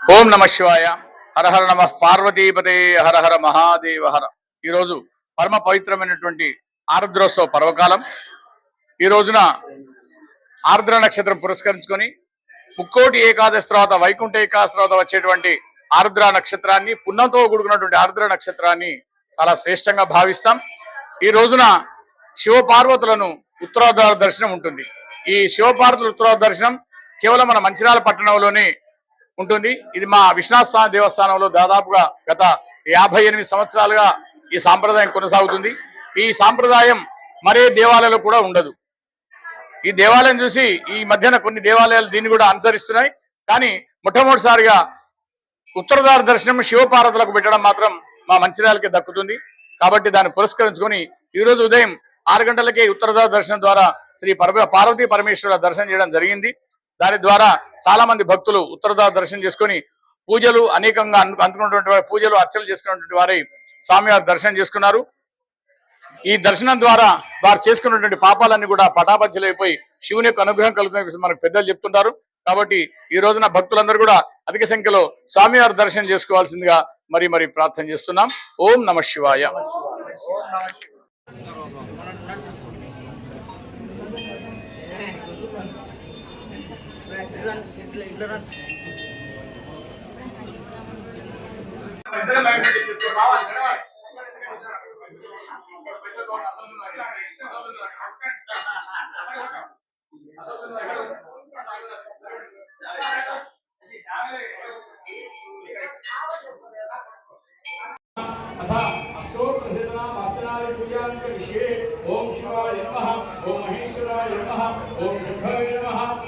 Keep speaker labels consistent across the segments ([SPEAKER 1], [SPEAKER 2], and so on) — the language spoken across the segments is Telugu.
[SPEAKER 1] ఓం నమ శివాయ. హరహర నమ పార్వతీపతే హరహర మహాదేవ హర. ఈరోజు పరమ పవిత్రమైనటువంటి ఆరుద్రోత్సవ పర్వకాలం. ఈ రోజున ఆర్ద్ర నక్షత్రం పురస్కరించుకొని ముక్కోటి ఏకాదశి తర్వాత వైకుంఠ ఏకాదశి తర్వాత వచ్చేటువంటి ఆర్ద్ర నక్షత్రాన్ని పున్నంతో కూడుకున్నటువంటి ఆర్ద్ర నక్షత్రాన్ని చాలా శ్రేష్టంగా భావిస్తాం. ఈ రోజున శివపార్వతులను ఉత్తరాధార దర్శనం ఉంటుంది. ఈ శివపార్వతుల ఉత్తరాధార దర్శనం కేవలం మన మంచిరాల పట్టణంలోనే ఉంటుంది. ఇది మా విశ్వనాథ స్వామి దేవస్థానంలో దాదాపుగా గత యాభై ఎనిమిది సంవత్సరాలుగా ఈ సాంప్రదాయం కొనసాగుతుంది. ఈ సాంప్రదాయం మరే దేవాలయంలో కూడా ఉండదు. ఈ దేవాలయం చూసి ఈ మధ్యన కొన్ని దేవాలయాలు దీన్ని కూడా అనుసరిస్తున్నాయి. కానీ మొట్టమొదటిసారిగా ఉత్తరదార దర్శనం శివపార్వతులకు పెట్టడం మాత్రం మా మంచిర్యాలకి దక్కుతుంది. కాబట్టి దాన్ని పురస్కరించుకొని ఈ రోజు ఉదయం ఆరు గంటలకే ఉత్తరదార దర్శనం ద్వారా శ్రీ పార్వతీ పరమేశ్వరుల దర్శనం చేయడం జరిగింది. దాని ద్వారా చాలా మంది భక్తులు ఉత్తరదార దర్శనం చేసుకొని పూజలు అనేకంగా అందుకున్నటువంటి వారి పూజలు అర్చనలు చేసుకున్నటువంటి వారి స్వామివారి దర్శనం చేసుకున్నారు. ఈ దర్శనం ద్వారా వారు చేసుకున్నటువంటి పాపాలన్నీ కూడా పటాపంచలైపోయి శివుని యొక్క అనుగ్రహం కలుగుతుందని మనకు పెద్దలు చెప్తుంటారు. కాబట్టి ఈ రోజున భక్తులందరూ కూడా అధిక సంఖ్యలో స్వామివారి దర్శనం చేసుకోవాల్సిందిగా మరి మరి ప్రార్థన చేస్తున్నాం. ఓం నమ శివాయ.
[SPEAKER 2] अथ पूजां ॐ शिवाय नमः ॐ महेश्वराय नमः ॐ शम्भवे नमः।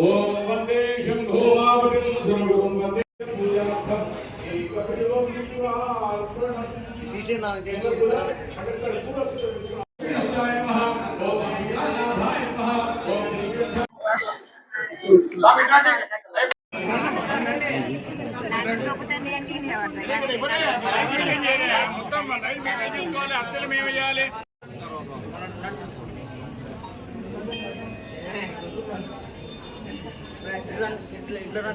[SPEAKER 3] ఓం మొత్తం
[SPEAKER 2] లైన్ మేము తీసుకోవాలి అచ్చలు మేము వేయాలి చిల్లర